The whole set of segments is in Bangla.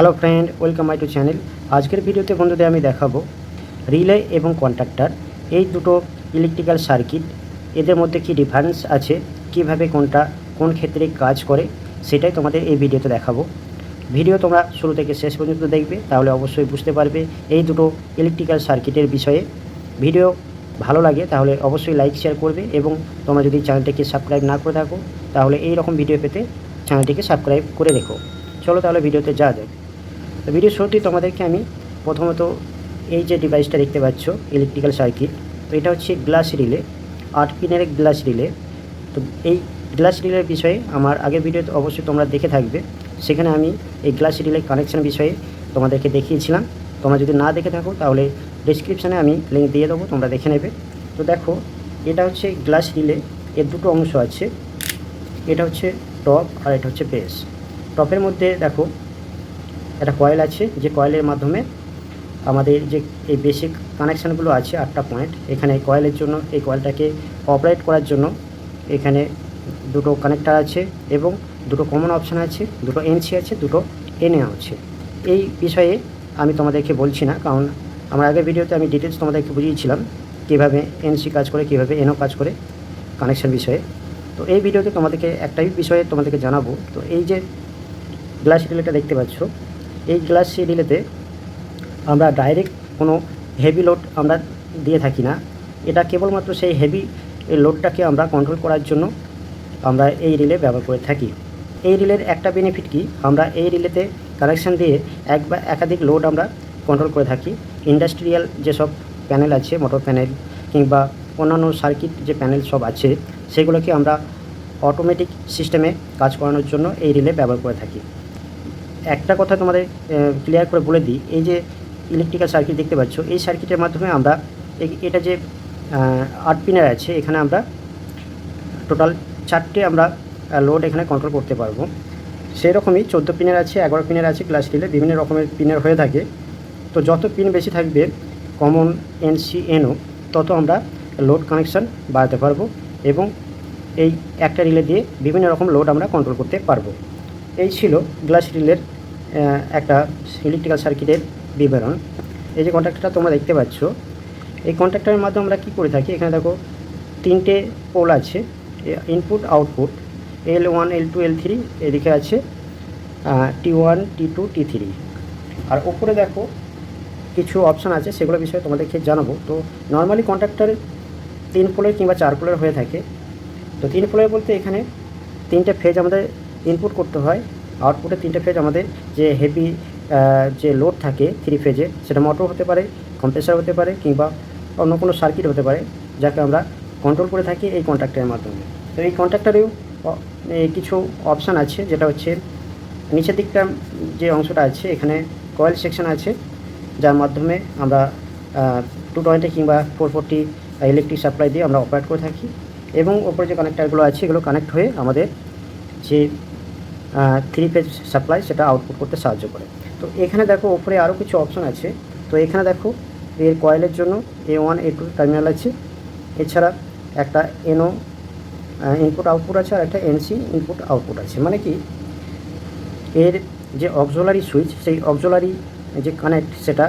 Hello friend, welcome my to channel. আজকের ভিডিওতে বন্ধুদের আমি দেখাবো রিলে এবং কন্ট্রাক্টর। এই দুটো ইলেকট্রিক্যাল সার্কিট এদের মধ্যে কি ডিফারেন্স আছে, কীভাবে কোনটা, কোন ক্ষেত্রে কাজ করে, সেটাই তোমাদের এই ভিডিওতে দেখাবো। ভিডিও তোমরা শুরু থেকে শেষ পর্যন্ত দেখবে, তাহলে অবশ্যই বুঝতে পারবে এই দুটো ইলেকট্রিক্যাল সার্কিটের বিষয়ে। ভিডিও ভালো লাগে, তাহলে অবশ্যই লাইক শেয়ার করবে এবং তোমরা যদি চ্যানেলটিকে সাবস্ক্রাইব না করে থাকো, তাহলে এই রকম ভিডিও পেতে চ্যানেলটিকে সাবস্ক্রাইব করে রেখো। চলো তাহলে ভিডিওতে যা যায় তো ভিডিও শুরুতেই তোমাদেরকে আমি প্রথমত এই যে ডিভাইসটা দেখতে পাচ্ছ ইলেকট্রিক্যাল সার্কিট তো এটা হচ্ছে গ্লাস রিলে আট পিনের গ্লাস রিলে তো এই গ্লাস রিলের বিষয়ে আমার আগের ভিডিওতে অবশ্যই তোমরা দেখে থাকবে। সেখানে আমি এই গ্লাস রিলে কানেকশন বিষয়ে তোমাদেরকে দেখিয়েছিলাম। তোমরা যদি না দেখে থাকো, তাহলে ডিসক্রিপশানে আমি লিঙ্ক দিয়ে দেবো, তোমরা দেখে নেবে। তো দেখো, এটা হচ্ছে গ্লাস রিলে এর দুটো অংশ আছে। এটা হচ্ছে টপ আর এটা হচ্ছে বেস টপের মধ্যে দেখো একটা কয়েল আছে, যে কয়েলের মাধ্যমে আমাদের যে এই বেসিক কানেকশানগুলো আছে আটটা পয়েন্ট এখানে কয়েলের জন্য, এই কয়েলটাকে অপারেট করার জন্য এখানে দুটো কানেক্টার আছে এবং দুটো কমন অপশান আছে, দুটো এনসি আছে, দুটো এনএ আছে। এই বিষয়ে আমি তোমাদেরকে বলছি না, কারণ আমার আগের ভিডিওতে আমি ডিটেলস তোমাদেরকে বুঝিয়েছিলাম কীভাবে এনসি কাজ করে, কীভাবে এনও কাজ করে কানেকশান বিষয়ে। তো এই ভিডিওতে তোমাদেরকে একটাই বিষয়ে তোমাদেরকে জানাব, তো এই যে গ্লাস রিলেটা দেখতে পাচ্ছ এই গ্লাস রিলেতে আমরা ডাইরেক্ট কোনো হেভি লোড আমরা দিয়ে থাকি না। এটা কেবলমাত্র সেই হেভি লোডটাকে আমরা কন্ট্রোল করার জন্য আমরা এই রিলে ব্যবহার করে থাকি। এই রিলের একটা বেনিফিট কি? আমরা এই রিলেতে কানেকশান দিয়ে এক বা একাধিক লোড আমরা কন্ট্রোল করে থাকি। ইন্ডাস্ট্রিয়াল যেসব প্যানেল আছে মোটর প্যানেল কিংবা অন্যান্য সার্কিট যে প্যানেল সব আছে, সেগুলোকে আমরা অটোমেটিক সিস্টেমে কাজ করানোর জন্য এই রিলে ব্যবহার করে থাকি। একটা কথা তোমাদের ক্লিয়ার করে বলে দিই। এই যে ইলেকট্রিক্যাল সার্কিট দেখতে পাচ্ছ, এই সার্কিটের মাধ্যমে আমরা এটা যে আট পিনের আছে, এখানে আমরা টোটাল চারটে আমরা লোড এখানে কন্ট্রোল করতে পারব। সেই রকমই চোদ্দ পিনের আছে, এগারো পিনের আছে গ্লাস স্টিলে বিভিন্ন রকমের পিনের হয়ে থাকে। তো যত পিন বেশি থাকবে কমন এনসি এনও তত আমরা লোড কানেকশান বাড়াতে পারব এবং এই একটা রিলে দিয়ে বিভিন্ন রকম লোড আমরা কন্ট্রোল করতে পারব। এই ছিল গ্লাস রিলের একটা ইলেকট্রিক্যাল সার্কিটের বিবরণ। এই যে কন্ট্রাক্টরটা তোমরা দেখতে পাচ্ছ, এই কন্ট্রাক্টরের মাধ্যমে আমরা কী করে থাকি? এখানে দেখো, তিনটে পোল আছে input output L one L two L three এদিকে আছে T one T two T three আর ওপরে দেখো, কিছু অপশান আছে, সেগুলো বিষয়ে তোমাদেরকে জানাব। তো নর্মালি কন্ট্রাক্টর তিন পোলের কিংবা চার পোলের হয়ে থাকে। তো তিন পোলের বলতে এখানে তিনটে ফেজ আমাদের ইনপুট করতে হয়। আউটপুটে তিনটে ফেজ আমাদের যে হেভি যে লোড থাকে থ্রি ফেজে সেটা মোটর হতে পারে কম্প্রেসার হতে পারে কিংবা অন্য কোনো সার্কিট হতে পারে, যাকে আমরা কন্ট্রোল করে থাকি এই কন্ট্রাক্টরের মাধ্যমে। তো এই কন্ট্রাক্টারেও কিছু অপশান আছে, যেটা হচ্ছে নিচের দিকটা যে অংশটা আছে, এখানে কয়েল সেকশন আছে, যার মাধ্যমে আমরা টু টোয়েন্টি কিংবা ফোর ফোরটি ইলেকট্রিক সাপ্লাই দিয়ে আমরা অপারেট করে থাকি। এবং ওপরে যে কানেক্টারগুলো আছে, এগুলো কানেক্ট হয়ে আমাদের যে থ্রি পেজ সাপ্লাই সেটা আউটপুট করতে সাহায্য করে। তো এখানে দেখো ওপরে আরও কিছু অপশন আছে। তো এখানে দেখো এর কয়েলের জন্য A one A two terminal আছে। এছাড়া একটা এনও ইনপুট আউটপুট আছে আর একটা এনসি ইনপুট আউটপুট আছে। মানে কি? এর যে অক্সোলারি সুইচ সেই অক্সোলারি যে কানেক্ট সেটা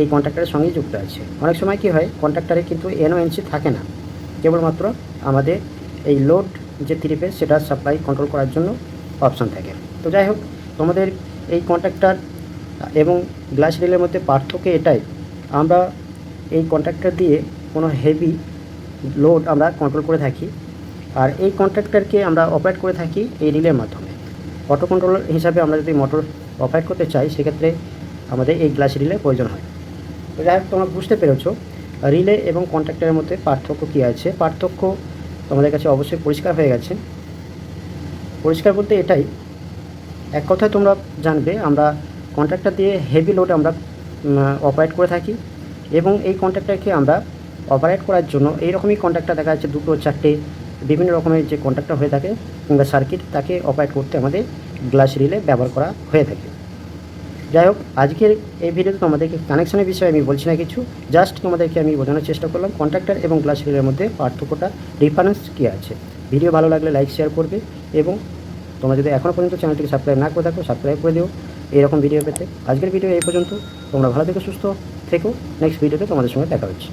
এই কন্ট্রাক্টারের সঙ্গেই যুক্ত আছে। অনেক সময় কি হয় কন্ট্রাক্টরে কিন্তু এনও এনসি থাকে না। কেবলমাত্র আমাদের এই লোড যে থ্রি পেজ সেটা সাপ্লাই কন্ট্রোল করার জন্য অপশান থাকে। তো যাই হোক, তোমাদের এই কন্ট্রাক্টর এবং গ্লাস রিলের মধ্যে পার্থক্য এটাই, আমরা এই কন্ট্রাক্টর দিয়ে কোনো হেভি লোড আমরা কন্ট্রোল করে থাকি আর এই কন্ট্রাক্টরকে আমরা অপারেট করে থাকি এই রিলের মাধ্যমে। অটো কন্ট্রোলার হিসাবে আমরা যদি মোটর অপারেট করতে চাই, সেক্ষেত্রে আমাদের এই গ্লাস রিলে প্রয়োজন হয়। তো যাই হোক, তোমরা বুঝতে পেরেছ রিলে এবং কন্ট্রাক্টরের মধ্যে পার্থক্য কী আছে? পার্থক্য তোমাদের কাছে অবশ্যই পরিষ্কার হয়ে গেছে। পরিষ্কার বলতে এটাই, এক কথায় তোমরা জানবে আমরা কন্ট্রাক্টর দিয়ে হেভি লোড আমরা অপারেট করে থাকি এবং এই কন্ট্রাক্টরকে আমরা অপারেট করার জন্য এইরকমই কন্ট্রাক্টর দেখা যাচ্ছে দুটো, চারটে বিভিন্ন রকমের যে কন্ট্রাক্টর হয়ে থাকে কিংবা সার্কিট তাকে অপারেট করতে আমাদের গ্লাস রিলে ব্যবহার করা হয়ে থাকে। যাই হোক আজকের এই ভিডিওতে তোমাদেরকে কানেকশনের বিষয়ে আমি বলছি না কিছু জাস্ট তোমাদেরকে আমি বোঝানোর চেষ্টা করলাম কন্ট্রাক্টর এবং গ্লাস রিলের মধ্যে পার্থক্যটা ডিফারেন্স কী আছে? ভিডিও ভালো লাগলে লাইক শেয়ার করবে এবং তোমরা যদি এখনও পর্যন্ত চ্যানেলটিকে সাবস্ক্রাইব না করে থাকো সাবস্ক্রাইব করে দিও। এরকম ভিডিও পেতে। আজকের ভিডিও এই পর্যন্ত। তোমরা ভালো থেকে, সুস্থ থেকো। নেক্সট ভিডিওতে তোমাদের সঙ্গে দেখা হচ্ছে।